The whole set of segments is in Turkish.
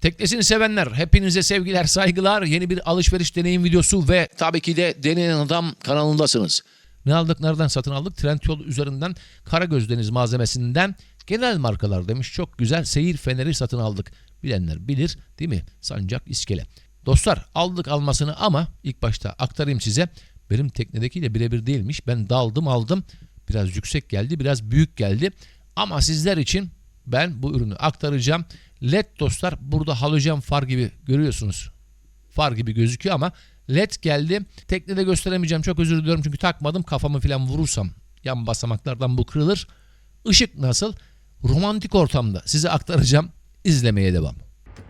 Teknesini sevenler hepinize sevgiler saygılar yeni bir alışveriş deneyim videosu ve tabii ki de Deneyen Adam kanalındasınız. Ne aldık nereden satın aldık? Trendyol üzerinden Karagöz Deniz malzemesinden genel markalar demiş çok güzel seyir feneri satın aldık. Bilenler bilir değil mi? Sancak iskele. Dostlar aldık almasını ama ilk başta aktarayım size. Benim teknedekiyle birebir değilmiş. Ben daldım aldım. Biraz yüksek geldi biraz büyük geldi. Ama sizler için ben bu ürünü aktaracağım. LED dostlar burada halojen far gibi görüyorsunuz. Far gibi gözüküyor ama LED geldi. Teknede gösteremeyeceğim çok özür diliyorum çünkü takmadım. Kafamı falan vurursam yan basamaklardan bu kırılır. Işık nasıl? Romantik ortamda size aktaracağım. İzlemeye devam.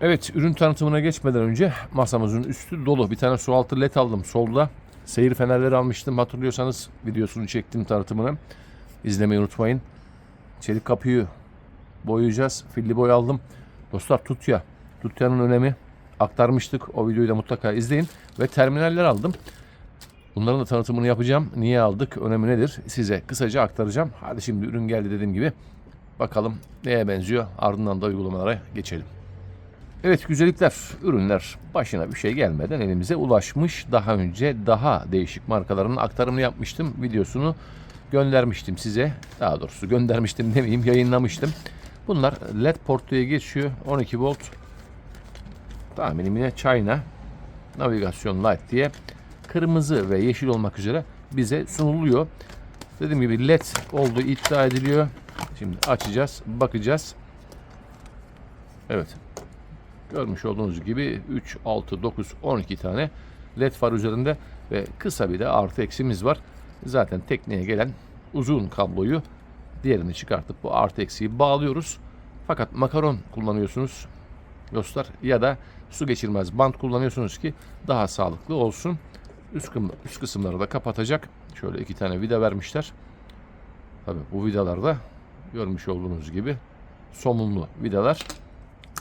Evet ürün tanıtımına geçmeden önce masamızın üstü dolu. Bir tane su altı led aldım solda. Seyir fenerleri almıştım hatırlıyorsanız videosunu çektim tanıtımını. İzlemeyi unutmayın. Çelik kapıyı boyayacağız. Filli boy aldım. Dostlar tutya. Tutyanın önemi aktarmıştık. O videoyu da mutlaka izleyin. Ve terminaller aldım. Bunların da tanıtımını yapacağım. Niye aldık? Önemi nedir? Size kısaca aktaracağım. Hadi şimdi ürün geldi dediğim gibi. Bakalım neye benziyor. Ardından da uygulamalara geçelim. Evet güzellikler, ürünler başına bir şey gelmeden elimize ulaşmış. Daha önce daha değişik markaların aktarımını yapmıştım. Videosunu göndermiştim size. Daha doğrusu göndermiştim demeyeyim, yayınlamıştım. Bunlar LED portluya geçiyor. 12 volt. Tahminim yine China Navigasyon Light diye kırmızı ve yeşil olmak üzere bize sunuluyor. Dediğim gibi LED olduğu iddia ediliyor. Şimdi açacağız, bakacağız. Evet. Görmüş olduğunuz gibi 3, 6, 9, 12 tane led far üzerinde ve kısa bir de artı eksimiz var. Zaten tekneye gelen uzun kabloyu diğerini çıkartıp bu artı eksiyi bağlıyoruz. Fakat makaron kullanıyorsunuz dostlar ya da su geçirmez bant kullanıyorsunuz ki daha sağlıklı olsun. Üst, kım- üst kısımları da kapatacak. Şöyle iki tane vida vermişler. Tabii bu vidalarda görmüş olduğunuz gibi somunlu vidalar.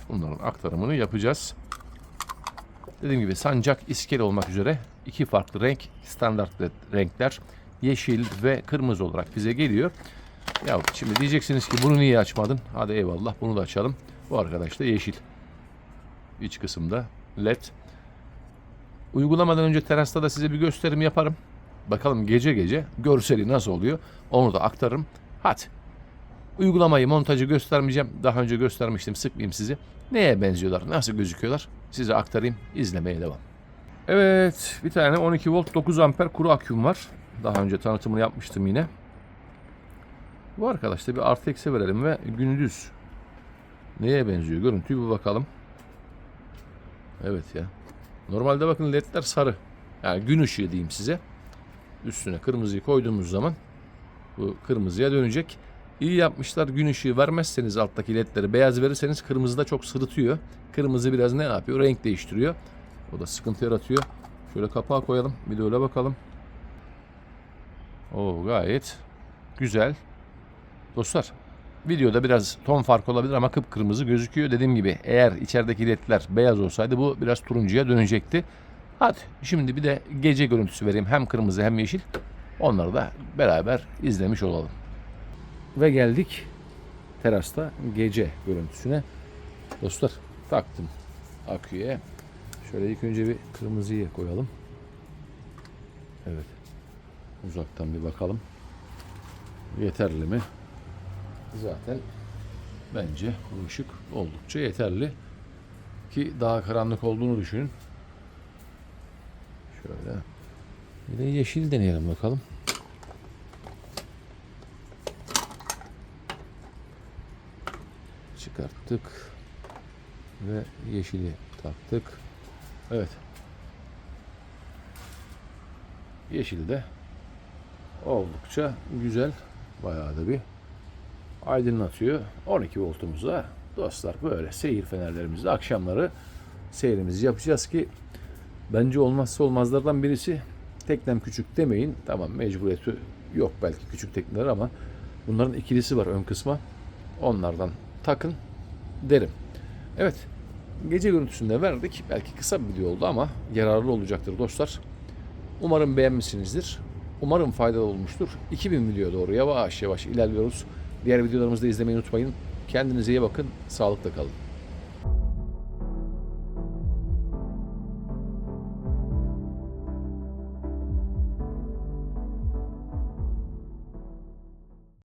Bunların aktarımını yapacağız. Dediğim gibi sancak iskele olmak üzere iki farklı renk, standart renkler yeşil ve kırmızı olarak bize geliyor. Ya şimdi diyeceksiniz ki bunu niye açmadın? Hadi eyvallah bunu da açalım. Bu arkadaş da yeşil. İç kısımda led. Uygulamadan önce terasta da size bir gösterim yaparım. Bakalım gece gece görseli nasıl oluyor onu da aktarırım. Hadi Uygulamayı, montajı göstermeyeceğim. Daha önce göstermiştim, sıkmayayım sizi. Neye benziyorlar, nasıl gözüküyorlar? Size aktarayım, izlemeye devam. Evet, bir tane 12 volt 9 amper kuru aküm var. Daha önce tanıtımını yapmıştım yine. Bu arkadaşta bir artı eksi verelim ve gündüz neye benziyor görüntüyü bir bakalım. Evet ya. Normalde bakın ledler sarı. Yani gün ışığı diyeyim size. Üstüne kırmızıyı koyduğumuz zaman bu kırmızıya dönecek. İyi yapmışlar. Gün ışığı vermezseniz alttaki ledleri beyaz verirseniz kırmızı da çok sırıtıyor. Kırmızı biraz ne yapıyor? Renk değiştiriyor. O da sıkıntı yaratıyor. Şöyle kapağı koyalım. Bir de öyle bakalım. O gayet güzel. Dostlar videoda biraz ton farkı olabilir ama kıpkırmızı gözüküyor. Dediğim gibi eğer içerideki ledler beyaz olsaydı bu biraz turuncuya dönecekti. Hadi şimdi bir de gece görüntüsü vereyim. Hem kırmızı hem yeşil. Onları da beraber izlemiş olalım. Ve geldik terasta gece görüntüsüne. Dostlar taktım aküye. Şöyle ilk önce bir kırmızıyı koyalım. Evet. Uzaktan bir bakalım. Yeterli mi? Zaten bence bu ışık oldukça yeterli. Ki daha karanlık olduğunu düşünün. Şöyle. Bir de yeşil deneyelim bakalım. çıkarttık ve yeşili taktık. Evet. Yeşil de oldukça güzel. Bayağı da bir aydınlatıyor. 12 voltumuzla dostlar böyle seyir fenerlerimizle akşamları seyrimizi yapacağız ki bence olmazsa olmazlardan birisi teknem küçük demeyin. Tamam mecburiyeti yok belki küçük tekneler ama bunların ikilisi var ön kısma. Onlardan takın derim. Evet. Gece görüntüsünde verdik. Belki kısa bir video oldu ama yararlı olacaktır dostlar. Umarım beğenmişsinizdir. Umarım faydalı olmuştur. 2000 video doğru yavaş yavaş ilerliyoruz. Diğer videolarımızı da izlemeyi unutmayın. Kendinize iyi bakın. Sağlıkla kalın.